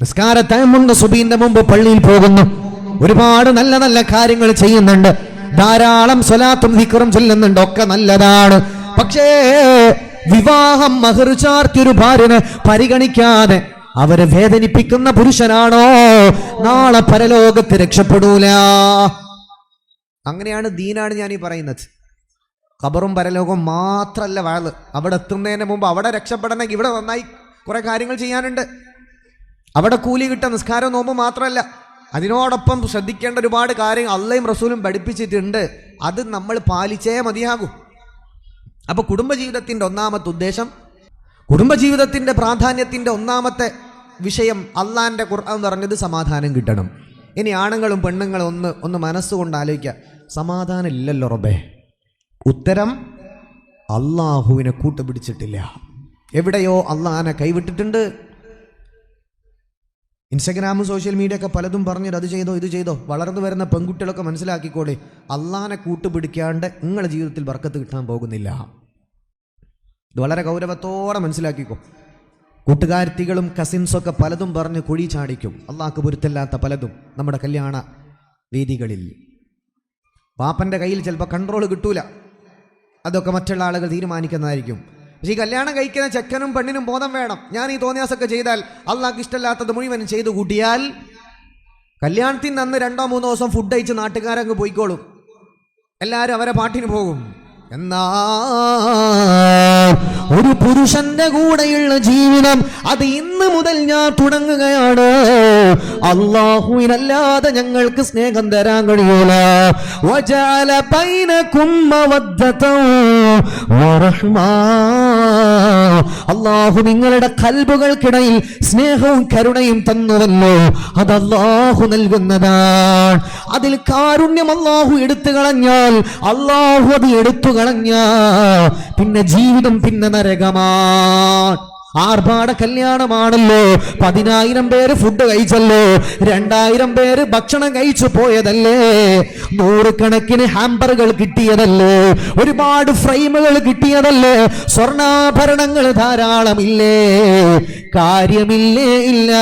നിസ്കാര ടൈമുണ്ട് സുബീന്റെ മുമ്പ് പള്ളിയിൽ പോകുന്നു. ഒരുപാട് നല്ല നല്ല കാര്യങ്ങൾ ചെയ്യുന്നുണ്ട്. ധാരാളം സ്വലാത്തും വിക്രം ചൊല്ലുന്നുണ്ട്. ഒക്കെ നല്ലതാണ്. പക്ഷേ വിവാഹം മഹർ ചാർത്തിയൊരു ഭാര്യനെ പരിഗണിക്കാതെ അവരെ വേദനിപ്പിക്കുന്ന പുരുഷനാണോ? നാളെ പരലോകത്ത് രക്ഷപ്പെടൂല. അങ്ങനെയാണ് ദീനാണ് ഞാൻ ഈ പറയുന്നത്. ഖബറും പരലോകവും മാത്രല്ല വാൾ അവിടെ എത്തുന്നതിന് മുമ്പ് അവിടെ രക്ഷപ്പെടണമെങ്കിൽ ഇവിടെ നന്നായി കുറെ കാര്യങ്ങൾ ചെയ്യാനുണ്ട്. അവിടെ കൂലി കിട്ട നിസ്കാരം നോമ്പ് മാത്രമല്ല. അതിനോടൊപ്പം ശ്രദ്ധിക്കേണ്ട ഒരുപാട് കാര്യങ്ങൾ അള്ളയും റസൂലും പഠിപ്പിച്ചിട്ടുണ്ട്. അത് നമ്മൾ പാലിച്ചേ മതിയാകൂ. അപ്പൊ കുടുംബജീവിതത്തിന്റെ ഒന്നാമത്തെ ഉദ്ദേശം കുടുംബജീവിതത്തിന്റെ പ്രാധാന്യത്തിന്റെ ഒന്നാമത്തെ വിഷയം അള്ളാന്റെ ഖുർആൻ പറഞ്ഞത് സമാധാനം കിട്ടണം. ഇനി ആണുങ്ങളും പെണ്ണുങ്ങളും ഒന്ന് ഒന്ന് മനസ്സുകൊണ്ട് ആലോചിക്കുക. സമാധാനം ഇല്ലല്ലോ റബ്ബേ. ഉത്തരം അള്ളാഹുവിനെ കൂട്ടുപിടിച്ചിട്ടില്ല. എവിടെയോ അള്ളാഹാനെ കൈവിട്ടിട്ടുണ്ട്. ഇൻസ്റ്റഗ്രാമും സോഷ്യൽ മീഡിയ ഒക്കെ പലതും പറഞ്ഞിട്ട് അത് ചെയ്തോ ഇത് ചെയ്തോ വളർന്നു വരുന്ന പെൺകുട്ടികളൊക്കെ മനസ്സിലാക്കിക്കോളെ. അള്ളാനെ കൂട്ടുപിടിക്കാണ്ട് നിങ്ങളുടെ ജീവിതത്തിൽ വർക്കത്ത് കിട്ടാൻ പോകുന്നില്ല. ഇത് വളരെ ഗൗരവത്തോടെ മനസ്സിലാക്കിക്കോ. കൂട്ടുകാരത്തികളും കസിൻസൊക്കെ പലതും പറഞ്ഞ് കുഴി ചാടിക്കും. അള്ളാഹ്ക്ക് പൊരുത്തല്ലാത്ത പലതും നമ്മുടെ കല്യാണ വേദികളിൽ പാപ്പന്റെ കയ്യിൽ ചിലപ്പോൾ കൺട്രോൾ കിട്ടൂല. അതൊക്കെ മറ്റുള്ള ആളുകൾ തീരുമാനിക്കുന്നതായിരിക്കും. പക്ഷേ ഈ കല്യാണം കഴിക്കുന്ന ചെക്കനും പെണ്ണിനും ബോധം വേണം. ഞാൻ ഈ തോന്നിയാസൊക്കെ ചെയ്താൽ അള്ളാഹ്ക്ക് ഇഷ്ടമില്ലാത്തത് മുഴുവനും ചെയ്തു കൂട്ടിയാൽ കല്യാണത്തിന് അന്ന് രണ്ടോ മൂന്നോ ദിവസം ഫുഡ് അയച്ച് നാട്ടുകാരങ്ങ് പോയിക്കോളും. എല്ലാവരും അവരെ പാട്ടിന് പോകും. എന്നാ ഒരു പുരുഷന്റെ കൂടെയുള്ള ജീവിതം അത് ഇന്ന് മുതൽ ഞാൻ തുടങ്ങുകയാണ്. അള്ളാഹുവിനല്ലാതെ ഞങ്ങൾക്ക് സ്നേഹം തരാൻ കഴിയൂല. അള്ളാഹു നിങ്ങളുടെ കൽബുകൾക്കിടയിൽ സ്നേഹവും കരുണയും തന്നുവല്ലോ. അത് അള്ളാഹു നൽകുന്നതാണ്. അതിൽ കാരുണ്യം അള്ളാഹു എടുത്തു കളഞ്ഞാൽ അള്ളാഹു അത് എടുത്തു കളഞ്ഞാ. പിന്നെ ജീവിതം പിന്നെ നരകമാണ് ആർഭാട കല്യാണമാണല്ലോ. പതിനായിരം പേര് ഫുഡ് കഴിച്ചല്ലോ. രണ്ടായിരം പേര് ഭക്ഷണം കഴിച്ചു പോയതല്ലേ. നൂറുകണക്കിന് ഹാമ്പറുകൾ കിട്ടിയതല്ലേ. ഒരുപാട് ഫ്രെയിമുകൾ കിട്ടിയതല്ലേ. സ്വർണാഭരണങ്ങൾ കാര്യമില്ലേ ഇല്ല.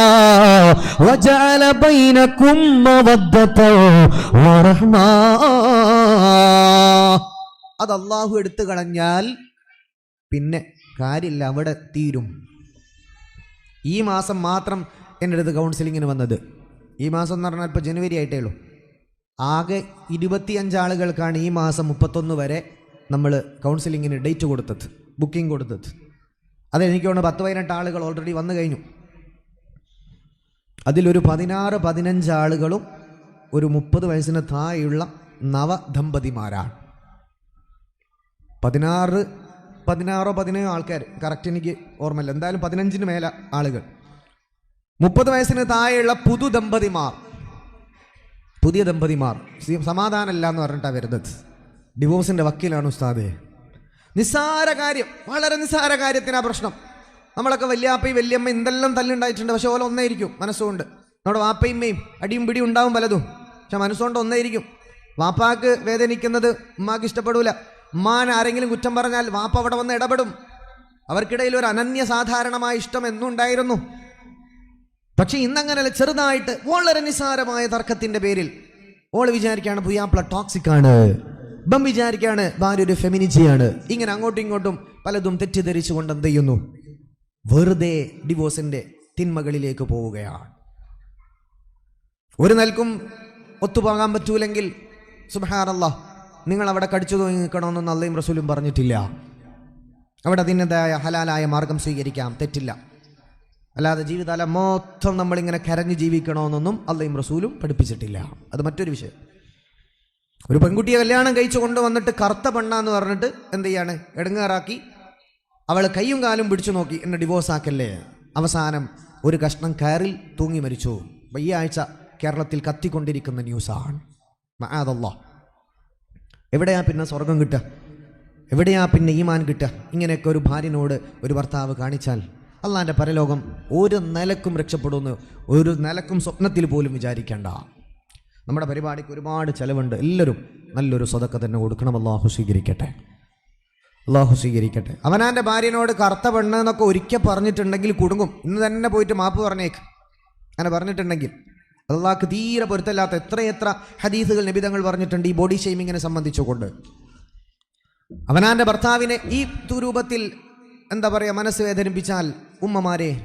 മവദ്ദതൻ വറഹ്മാ. അത് അള്ളാഹു എടുത്തു കളഞ്ഞാൽ പിന്നെ കാര്യമില്ല അവിടെ തീരും. ഈ മാസം മാത്രം എന്റെ അടുത്ത് കൗൺസിലിങ്ങിന് വന്നത്. ഈ മാസം എന്ന് പറഞ്ഞാൽ ഇപ്പോൾ ജനുവരി ആയിട്ടേ ഉള്ളൂ. ആകെ ഇരുപത്തിയഞ്ച് ആളുകൾക്കാണ് ഈ മാസം മുപ്പത്തൊന്ന് വരെ നമ്മൾ കൗൺസിലിങ്ങിന് ഡേറ്റ് കൊടുത്തത് ബുക്കിംഗ് കൊടുത്തത്. അത് എനിക്ക് തോന്നുന്നു പത്ത് പതിനെട്ട് ആളുകൾ ഓൾറെഡി വന്നു കഴിഞ്ഞു. അതിലൊരു പതിനാറ് പതിനഞ്ച് ആളുകളും ഒരു മുപ്പത് വയസ്സിന് താഴെയുള്ള നവദമ്പതിമാരാണ്. പതിനാറ് പതിനാറോ പതിനേഴോ ആൾക്കാർ. കറക്റ്റ് എനിക്ക് ഓർമ്മയില്ല. എന്തായാലും പതിനഞ്ചിന് മേലെ ആളുകൾ. മുപ്പത് വയസ്സിന് താഴെയുള്ള പുതു ദമ്പതിമാർ. പുതിയ ദമ്പതിമാർ. സമാധാനമല്ല എന്ന് പറഞ്ഞിട്ടാണ് വരുന്നത്. ഡിവോഴ്സിന്റെ വക്കീലാണ് ഉസ്താദ്. നിസ്സാര കാര്യം. വളരെ നിസ്സാര കാര്യത്തിനാ പ്രശ്നം. നമ്മളൊക്കെ വല്യാപ്പി വല്യമ്മ എന്തെല്ലാം തല്ലുണ്ടായിട്ടുണ്ട്. പക്ഷെ ഓല ഒന്നായിരിക്കും മനസ്സുകൊണ്ട്. നമ്മുടെ വാപ്പയമ്മയും അടിയും പിടിയും ഉണ്ടാവും പലതും. പക്ഷെ മനസ്സുകൊണ്ട് ഒന്നായിരിക്കും. വാപ്പാക്ക് വേദനിക്കുന്നത് ഉമ്മാക്ക് ഇഷ്ടപ്പെടൂല. ഉമ്മാൻ ആരെങ്കിലും കുറ്റം പറഞ്ഞാൽ വാപ്പ അവിടെ വന്ന് ഇടപെടും. അവർക്കിടയിൽ ഒരു അനന്യസാധാരണമായ ഇഷ്ടം എന്നുണ്ടായിരുന്നു പക്ഷെ ഇന്നങ്ങനല്ല ചെറുതായിട്ട് വളരെ നിസ്സാരമായ തർക്കത്തിന്റെ പേരിൽ ഓൾ വിചാരിക്കുകയാണ് പുയ്യാപ്പിള ടോക്സിക് ആണ്. ബം വിചാരിക്കുകയാണ് ഭാര്യ ഒരു ഫെമിനിജിയാണ്. ഇങ്ങനെ അങ്ങോട്ടും ഇങ്ങോട്ടും പലതും തെറ്റിദ്ധരിച്ചുകൊണ്ട് എന്ത് ചെയ്യുന്നു? വെറുതെ ഡിവോഴ്സിന്റെ തിന്മകളിലേക്ക് പോവുകയാണ്. ഒരു നൽക്കും ഒത്തുപോകാൻ പറ്റൂലെങ്കിൽ സുബഹാറല്ല നിങ്ങൾ അവിടെ കടിച്ചു തൂങ്ങി നിൽക്കണമെന്ന് അള്ളയും റസൂലും പറഞ്ഞിട്ടില്ല. അവിടെ അതിന്റെതായ ഹലാലായ മാർഗം സ്വീകരിക്കാം. തെറ്റില്ല. അല്ലാതെ ജീവിതകാലം മൊത്തം നമ്മളിങ്ങനെ കരഞ്ഞ് ജീവിക്കണമെന്നൊന്നും അള്ളയും റസൂലും പഠിപ്പിച്ചിട്ടില്ല. അത് മറ്റൊരു വിഷയം. ഒരു പെൺകുട്ടിയെ കല്യാണം കഴിച്ചു കൊണ്ടുവന്നിട്ട് കറുത്ത പെണ്ണാന്ന് പറഞ്ഞിട്ട് എന്ത് ചെയ്യാണ്? എടുങ്ങാറാക്കി. അവൾ കൈയും കാലും പിടിച്ചു നോക്കി. എന്നെ ഡിവോഴ്സ് ആക്കല്ലേ? അവസാനം ഒരു കഷ്ണം കയറിൽ തൂങ്ങി മരിച്ചു. ഈ ആഴ്ച കേരളത്തിൽ കത്തിക്കൊണ്ടിരിക്കുന്ന ന്യൂസാണ് മആദല്ലാ എവിടെയാ പിന്നെ സ്വർഗം കിട്ടുക? എവിടെയാ പിന്നെ ഈമാൻ കിട്ടുക? ഇങ്ങനെയൊക്കെ ഒരു ഭാര്യനോട് ഒരു ഭർത്താവ് കാണിച്ചാൽ അള്ളാന്റെ പരലോകം ഒരു നിലക്കും രക്ഷപ്പെടുമെന്ന് ഒരു നിലക്കും സ്വപ്നത്തിൽ പോലും വിചാരിക്കേണ്ട. നമ്മുടെ പരിപാടിക്ക് ഒരുപാട് ചിലവുണ്ട്. എല്ലാവരും നല്ലൊരു സ്വതക്ക തന്നെ കൊടുക്കണം. അള്ളാഹു സ്വീകരിക്കട്ടെ. അള്ളാഹു സ്വീകരിക്കട്ടെ. അവനാന്റെ ഭാര്യനോട് കറുത്ത പെണ്ണ് എന്നൊക്കെ ഒരിക്കൽ പറഞ്ഞിട്ടുണ്ടെങ്കിൽ കുടുങ്ങും. ഇന്ന് തന്നെ പോയിട്ട് മാപ്പ് പറഞ്ഞേക്ക്. അങ്ങനെ പറഞ്ഞിട്ടുണ്ടെങ്കിൽ അള്ളാഹ്ക്ക് തീരെ പൊരുത്തല്ലാത്ത എത്രയെത്ര ഹദീസുകൾ നിബിതങ്ങൾ പറഞ്ഞിട്ടുണ്ട് ഈ ബോഡി ഷെയ്മിങ്ങിനെ സംബന്ധിച്ചുകൊണ്ട്. അവനാന്റെ ഭർത്താവിനെ ഈ രൂപത്തിൽ എന്താ പറയുക മനസ്സ് വേദനിപ്പിച്ചാൽ ഉമ്മമാരെ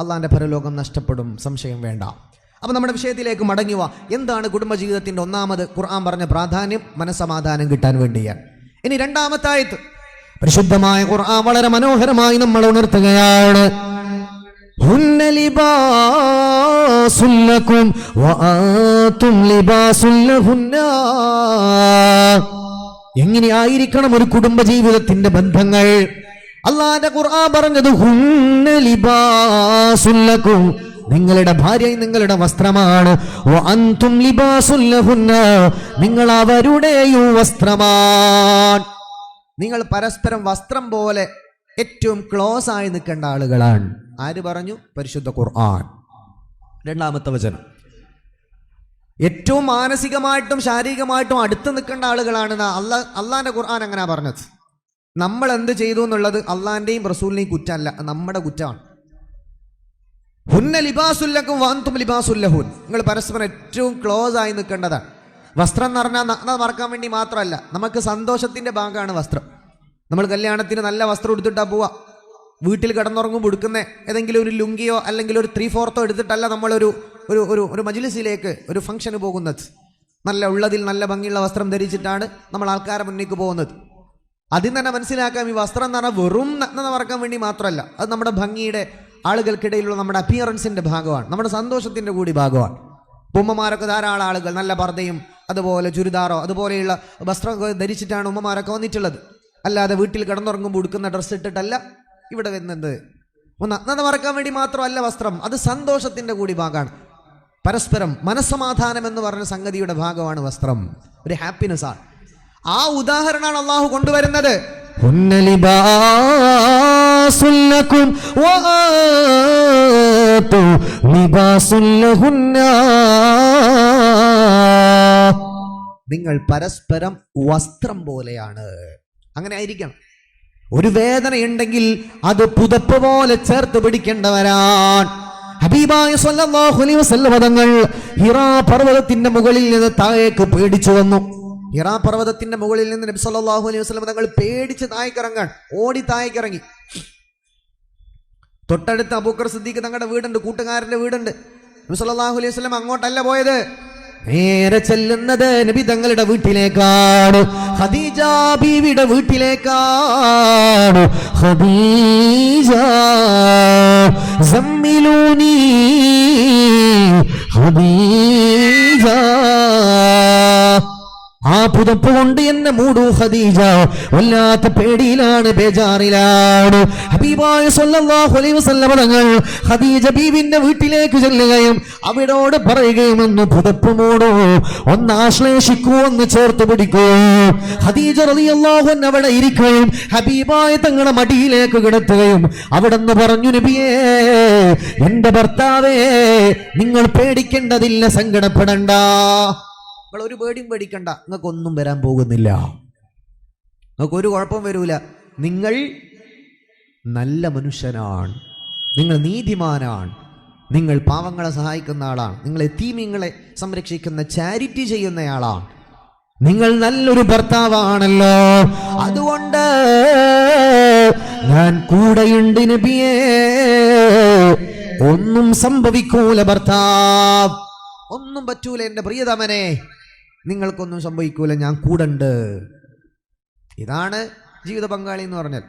അള്ളാന്റെ പരലോകം നഷ്ടപ്പെടും സംശയം വേണ്ട. അപ്പോൾ നമ്മുടെ വിഷയത്തിലേക്ക് മടങ്ങുക എന്താണ് കുടുംബജീവിതത്തിന്റെ ഒന്നാമത്? ഖുർആൻ പറഞ്ഞ പ്രാധാന്യം മനസമാധാനം കിട്ടാൻ വേണ്ടിയാണ്. ഇനി രണ്ടാമത്തെ ആയത്ത് പരിശുദ്ധമായ ഖുർആൻ വളരെ മനോഹരമായി നമ്മൾ ഉണർത്തുകയാണ്. هن لباس لكم وأنتم لباس لهن എങ്ങനെയായിരിക്കണം ഒരു കുടുംബജീവിതത്തിന്റെ ബന്ധങ്ങൾ അള്ളാന്റെ ഖുർആൻ പറഞ്ഞത് ഹുന്ന ലിബാസുല്ലക്കും നിങ്ങളുടെ ഭാര്യ നിങ്ങളുടെ വസ്ത്രമാണ് വ അൻതും ലിബാസുല്ലഹുന്ന നിങ്ങൾ അവരുടെയും വസ്ത്രമാണ് നിങ്ങൾ പരസ്പരം വസ്ത്രം പോലെ ഏറ്റവും ക്ലോസ് ആയി നിൽക്കേണ്ട ആളുകളാണ് ആര് പറഞ്ഞു? പരിശുദ്ധ ഖുർആൻ. രണ്ടാമത്തെ വചനം. ഏറ്റവും മാനസികമായിട്ടും ശാരീരികമായിട്ടും അടുത്ത് നിൽക്കേണ്ട ആളുകളാണ് അല്ല അള്ളാന്റെ ഖുർആൻ അങ്ങനെ പറഞ്ഞത്? നമ്മൾ എന്ത് ചെയ്തു എന്നുള്ളത് അള്ളാന്റെയും റസൂലിനെയും കുറ്റമല്ല നമ്മുടെ കുറ്റമാണ്. ഹുന്ന ലിബാസുല്ലക്കും വാന്തും ലിബാസുല്ലഹുൻ നിങ്ങൾ പരസ്പരം ഏറ്റവും ക്ലോസ് ആയി നിൽക്കേണ്ടതാണ്. വസ്ത്രം എന്ന് പറഞ്ഞാൽ നഗ്നത മറക്കാൻ വേണ്ടി മാത്രമല്ല നമുക്ക് സന്തോഷത്തിന്റെ ഭാഗമാണ് വസ്ത്രം. നമ്മൾ കല്യാണത്തിന് നല്ല വസ്ത്രം എടുത്തിട്ടാണ് പോവാ. വീട്ടിൽ കിടന്നുറങ്ങുമ്പോൾ എടുക്കുന്ന ഏതെങ്കിലും ഒരു ലുങ്കിയോ അല്ലെങ്കിൽ ഒരു ത്രീ ഫോർത്തോ എടുത്തിട്ടല്ല നമ്മളൊരു ഒരു ഒരു ഒരു മജിലിസിലേക്ക് ഒരു ഫംഗ്ഷന് പോകുന്നത്. നല്ല ഉള്ളതിൽ നല്ല ഭംഗിയുള്ള വസ്ത്രം ധരിച്ചിട്ടാണ് നമ്മൾ ആൾക്കാരെ മുന്നേക്ക് പോകുന്നത്. അതിൽ തന്നെ മനസ്സിലാക്കാം ഈ വസ്ത്രം എന്ന് പറഞ്ഞാൽ വെറും നഗ്നത മറക്കാൻ വേണ്ടി മാത്രമല്ല അത് നമ്മുടെ ഭംഗിയുടെ ആളുകൾക്കിടയിലുള്ള നമ്മുടെ അപ്പിയറൻസിന്റെ ഭാഗമാണ് നമ്മുടെ സന്തോഷത്തിന്റെ കൂടി ഭാഗമാണ്. ഉമ്മമാരൊക്കെ ധാരാളം ആളുകൾ നല്ല പർദ്ദയും അതുപോലെ ചുരിദാറോ അതുപോലെയുള്ള വസ്ത്രം ധരിച്ചിട്ടാണ് ഉമ്മമാരൊക്കെ വന്നിട്ടുള്ളത്. അല്ലാതെ വീട്ടിൽ കിടന്നുറങ്ങുമ്പോൾ ഉടുക്കുന്ന ഡ്രസ്സ് ഇട്ടിട്ടല്ല ഇവിടെ വരുന്നത് ഒന്ന് നഗ്നത മറക്കാൻ വേണ്ടി മാത്രമല്ല വസ്ത്രം. അത് സന്തോഷത്തിന്റെ കൂടി ഭാഗമാണ്. പരസ്പരം മനസ്സമാധാനം എന്ന് പറഞ്ഞ സംഗതിയുടെ ഭാഗമാണ് വസ്ത്രം. ഒരു ഹാപ്പിനെസ് ആണ്. ആ ഉദാഹരണമാണ് അള്ളാഹു കൊണ്ടുവരുന്നത്. നിങ്ങൾ പരസ്പരം വസ്ത്രം പോലെയാണ്. അങ്ങനെ ആയിരിക്കണം. ഒരു വേദനയുണ്ടെങ്കിൽ അത് പുതപ്പ് പോലെ ചേർത്ത് പിടിക്കേണ്ടവരാൻ ഹബീബായ സല്ലല്ലാഹു അലൈഹി തങ്ങൾ ഹിറാ പർവതത്തിന്റെ മുകളിൽ നിന്ന് താഴേക്ക് പേടിച്ചു വന്നു. ഹിറാ പർവതത്തിന്റെ മുകളിൽ നിന്ന് നബി സല്ലല്ലാഹു അലൈഹി വസല്ലം തങ്ങൾ പേടിച്ച് താഴേക്കിറങ്ങാൻ ഓടി താഴേക്കിറങ്ങി. തൊട്ടടുത്ത് അബൂക്കർ സിദ്ദീഖ് തങ്ങളുടെ വീടുണ്ട് കൂട്ടുകാരന്റെ വീടുണ്ട്. നബി സല്ലല്ലാഹു അലൈഹി വസല്ലം അങ്ങോട്ടല്ല പോയത്. നേരെ ചെല്ലുന്നത് നബി തങ്ങളുടെ വീട്ടിലേക്കാണ്. ഹദീജ ബീവിയുടെ വീട്ടിലേക്കാണ്. ഹദീജ ആ പുതപ്പ് കൊണ്ട് എന്നെ മൂടു ഖദീജ. വല്ലാത്ത പേടിയിലാണ് ബേജാറിലാണ്. ഹബീബായ സല്ലല്ലാഹു അലൈഹി വസല്ലം തങ്ങൾ ഖദീജ ബീവിന്റെ വീട്ടിലേക്ക് ചെല്ലുകയും അവിടോട് പറയുകയും എന്ന് പുതപ്പ് മൂടൂ ഒന്ന് ആശ്ലേഷിക്കൂ ഒന്ന് ചേർത്ത് പിടിക്കൂ. ഖദീജ റളിയല്ലാഹു അൻഹ അവിടെ ഇരിക്കുകയും ഹബീബായ തങ്ങളുടെ മടിയിലേക്ക് കിടത്തുകയും അവിടെ നിന്ന് പറഞ്ഞു നബിയേ എന്റെ ഭർത്താവേ നിങ്ങൾ പേടിക്കേണ്ടതില്ല സങ്കടപ്പെടണ്ട. നിങ്ങൾ ഒരു പേടിയും പേടിക്കണ്ട. നിങ്ങൾക്ക് ഒന്നും വരാൻ പോകുന്നില്ല. നിങ്ങൾക്ക് ഒരു കുഴപ്പം വരൂല. നിങ്ങൾ നല്ല മനുഷ്യനാണ്. നിങ്ങൾ നീതിമാനാണ്. നിങ്ങൾ പാവങ്ങളെ സഹായിക്കുന്ന ആളാണ്. നിങ്ങൾ എത്തീമിങ്ങളെ സംരക്ഷിക്കുന്ന ചാരിറ്റി ചെയ്യുന്നയാളാണ് നിങ്ങൾ നല്ലൊരു ഭർത്താവാണല്ലോ. അതുകൊണ്ട് ഞാൻ കൂടെയുണ്ട് ഒന്നും സംഭവിക്കൂല ഭർത്താവ്. ഒന്നും പറ്റൂല എന്റെ പ്രിയതമനെ. നിങ്ങൾക്കൊന്നും സംഭവിക്കൂല ഞാൻ കൂടണ്ട്. ഇതാണ് ജീവിത പങ്കാളി എന്ന് പറഞ്ഞാൽ.